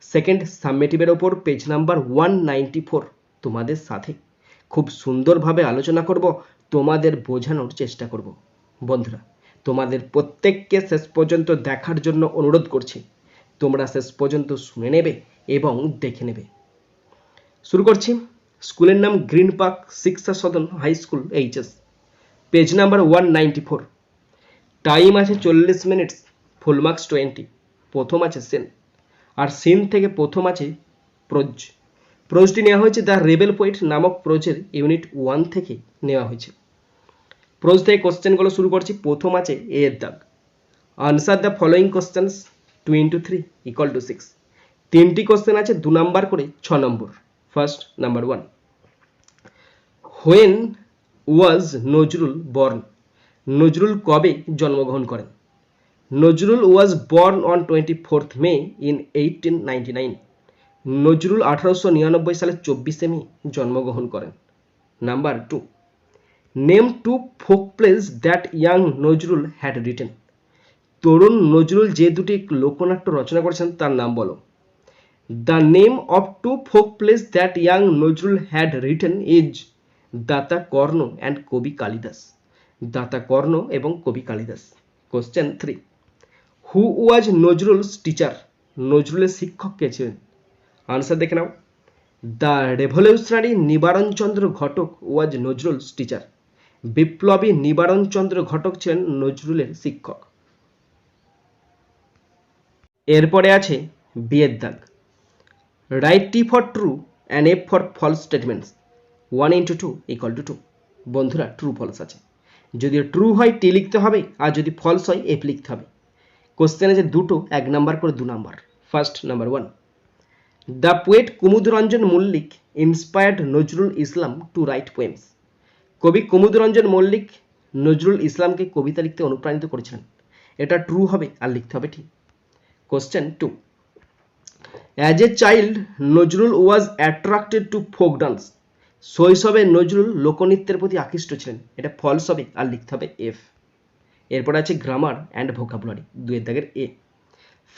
Second সাবমেটিভের ওপর page number one ninety four তোমাদের সাথে। খুব সুন্দরভাবে আলোচনা করব, তোমাদের বোঝানোর চেষ্টা করব। বন্ধুরা, তোমাদের প্রত্যেককে শেষ পর্যন্ত দেখার জন্য অনুরোধ করছি। তোমরা শেষ পর্যন্ত শুনে নেবে এবং দেখে নেবে। শুরু করছি। স্কুলের নাম গ্রিন পার্ক শিক্ষা সদন high school, HS. Page number one ninety four. Time আছে চল্লিশ মিনিটস, ফুল মার্কস টোয়েন্টি। প্রথম আছে সেন আর সিন থেকে প্রথম আছে প্রোজ। প্রোজটি নেওয়া হয়েছে দ্য রেবেল পোয়েট নামক প্রোজের ইউনিট ওয়ান থেকে নেওয়া হয়েছে। প্রোজ থেকে কোশ্চেনগুলো শুরু করছি, প্রথম আছে এ এর দাগ। Answer the following questions, two into three equal to six. তিনটি কোশ্চেন আছে, দু নাম্বার করে ছ নম্বর। First number one. When was Nazrul born. Nazrul কবে জন্মগ্রহণ করেন? Nazrul was born on twenty fourth May in eighteen ninety nine Nazrul আঠারোশো নিরানব্বই সালের চব্বিশে মে জন্মগ্রহণ করেন। Number two name two folk plays that young Nazrul had written তরুণ নজরুল যে দুটি লোকনাট্য রচনা করেছেন তার নাম বলো। The name of two folk place that young Nazrul had written is Data Karna and Kabi Kalidas. Data Karna এবং Kabi Kalidas. Question three who was Nazrul's teacher নজরুলের শিক্ষক কে ছিলেন? আনসার দেখে নাও। The revolutionary Nibaranchandra Ghatak was Nazrul's teacher বিপ্লবী নিবারণচন্দ্র ঘটক ছিলেন নজরুলের শিক্ষক। এরপরে আছে বিয়ের দাগ। Write T for true and F for false statements one into two equal to two বন্ধুরা ট্রু ফলস আছে। যদি ট্রু হয় টি লিখতে হবে, আর যদি ফলস হয় এফ লিখতে হবে। কোশ্চেন আছে দুটো, এক নাম্বার করে দু number first number one the poet Kumudranjan Mallick inspired Nazrul Islam to write poems কবি কুমুদরঞ্জন মল্লিক নজরুল ইসলামকে কবিতা লিখতে অনুপ্রাণিত করেছিলেন। এটা ট্রু হবে আর লিখতে হবে ঠিক। Question two as a child Nazrul was attracted to folk dance শৈশবে নজরুল লোকনৃত্যের প্রতি আকৃষ্ট ছিলেন। এটা ফলস হবে আর লিখতে হবে এফ এরপর আছে গ্রামার অ্যান্ড ভোকাবুলারি দুয়ের দাগের এ।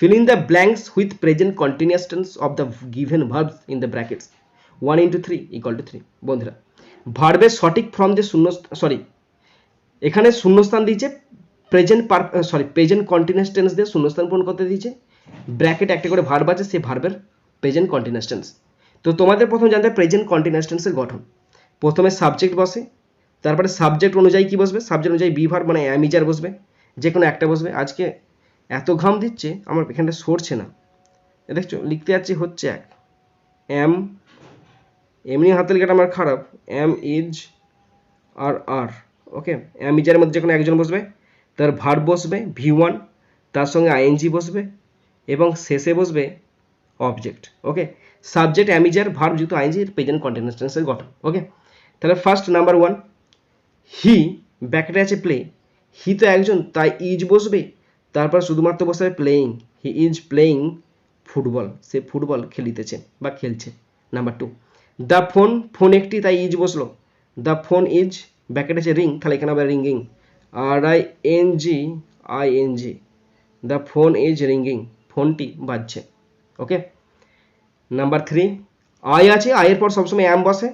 Fill in the blanks with present continuous tense of the given verbs in the brackets 1 into 3 equal to 3 বন্ধুরা ভার্বের সঠিক ফর্ম যে শূন্য সরি এখানে শূন্যস্থান দিয়েছে present per sorry present continuous tense দিয়ে শূন্যস্থান পূরণ করতে দিয়েছে। ব্র্যাকেট একটা করে ভার্ব আছে, সেই ভার্বের প্রেজেন্ট কন্টিনিউয়াস টেন্স তো তোমাদের প্রথম জানতে প্রেজেন্ট কন্টিনিউয়াস টেন্সের গঠন। প্রথমে সাবজেক্ট বসে তারপরে সাবজেক্ট অনুযায়ী কি বসবে? সাবজেক্ট অনুযায়ী বি ভার্ব মানে অ্যামিজার বসবে যে কোনো একটা বসবে। আজকে এত ঘাম দিচ্ছে, আমার এখানটা সরছে না। দেখছ, লিখতে যাচ্ছি হচ্ছে এক। এম এমনি হাতের লেখাটা আমার খারাপ। এম ইজ আর আর ওকে ইজারের মধ্যে যে কোনো একজন বসবে, তার ভার বসবে ভি ওয়ান তার সঙ্গে আইএনজি বসবে, এবং শেষে বসবে object okay subject am is are verb যুক্ত আইএনজি প্রেজেন্ট কন্টিনিউয়াস টেন্সের গঠন ওকে তাহলে ফার্স্ট নাম্বার ওয়ান হি ব্যাকেটে আছে প্লে হি তো একজন, তাই ইজ বসবে। তারপর শুধুমাত্র বসে playing he is playing football say football খেলিতেছে বা খেলছে। Number two the phone phone একটি, তাই ইজ বসল। দ্য ফোন ইজ ব্যাকেট আছে রিং তাহলে এখানে আবার ringing R I N G I N G the phone is ringing ফোনটি বাজছে। ওকে নাম্বার থ্রি আই আছে আয়ের পর সবসময় অ্যাম বসে।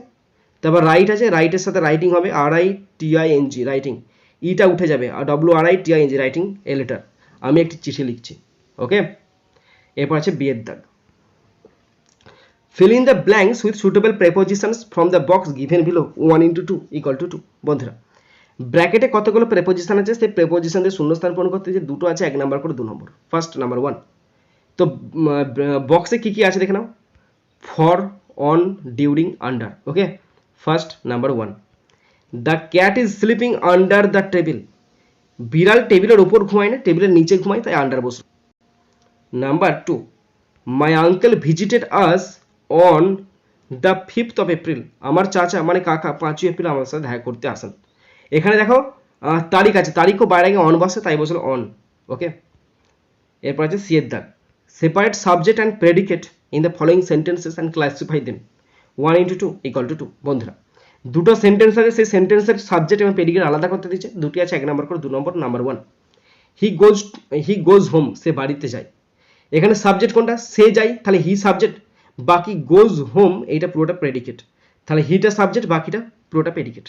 তারপর রাইট আছে রাইটের সাথে রাইটিং হবে R I T I N G writing ইটা উঠে যাবে, আর W R I T I N G writing a letter আমি একটি চিঠি লিখছি ওকে এরপর আছে বিয়ের দাগ। Fill in the blanks with suitable prepositions from the box given below 1 into 2 equal to 2 বন্ধুরা ব্র্যাকেটে কতগুলো প্রেপোজিশন আছে? সেই প্রেপোজিশন দিয়ে শূন্যস্থান পূরণ করতে যে দুটো আছে, এক নাম্বার করে দু নম্বর। ফার্স্ট নাম্বার ওয়ান তো বক্সে কি কি আছে দেখে নাও? For on during under okay first number one the cat is sleeping under the table বিড়াল টেবিলের উপর ঘুমায় না, টেবিলের নিচে ঘুমায়, তাই আন্ডার বসল। Number two my uncle visited us on the fifth of April আমার চাচা মানে কাকা পাঁচই এপ্রিল আমার সাথে দেখা করতে আসেন। এখানে দেখো তারিখ আছে। তারিখও বাইরে আগে অন বসে, তাই বসল অন ওকে এরপর আছে সিয়ের দাগ separate subject and predicate in the following sentences and classify them one into two equal to two বন্ধুরা, দুটো সেন্টেন্স আছে, সেই সেন্টেন্সের সাবজেক্ট এবং প্রেডিকেট আলাদা করতে দিচ্ছে। দুটি আছে, এক নম্বর করে, দু নম্বর number one he goes he goes home সে বাড়িতে যায়। এখানে সাবজেক্ট কোনটা? সে যায়, তাহলে হি সাবজেক্ট বাকি গোজ হোম এইটা পুরোটা প্রেডিকেট তাহলে হিটা সাবজেক্ট বাকিটা পুরোটা predicate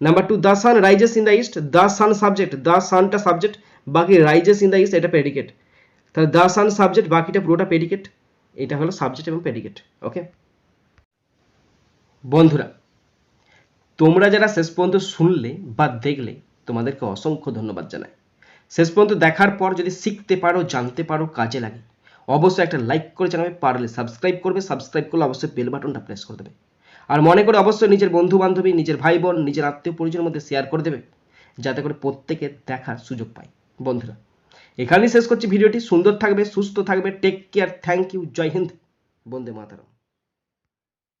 number two the sun rises in the east the sun subject the সানটা subject বাকি রাইজেস ইন দ্য ইস্ট এটা প্রেডিকেট তাহলে দ্য সান সাবজেক্ট বাকিটা পুরোটা প্রেডিকেট এটা হলো সাবজেক্ট এবং প্রেডিকেট ওকে বন্ধুরা, তোমরা যারা শেষ পর্যন্ত শুনলে বা দেখলে, তোমাদেরকে অসংখ্য ধন্যবাদ জানাই। শেষ পর্যন্ত দেখার পর যদি শিখতে পারো, জানতে পারো, কাজে লাগে, অবশ্যই একটা লাইক করে জানাবে, পারলে সাবস্ক্রাইব করবে, সাবস্ক্রাইব করলে অবশ্যই বেল বাটনটা প্রেস করে দেবে। আর মনে করে অবশ্যই নিজের বন্ধু বান্ধবী নিজের ভাই বোন নিজের আত্মীয় পরিজনের মধ্যে শেয়ার করে দেবে, যাতে করে প্রত্যেকে দেখার সুযোগ পায়। বন্ধুরা, এখানেই শেষ করছি ভিডিওটি। সুন্দর থাকবে, সুস্থ থাকবে। Take care thank you Jai Hind. Vande Mataram.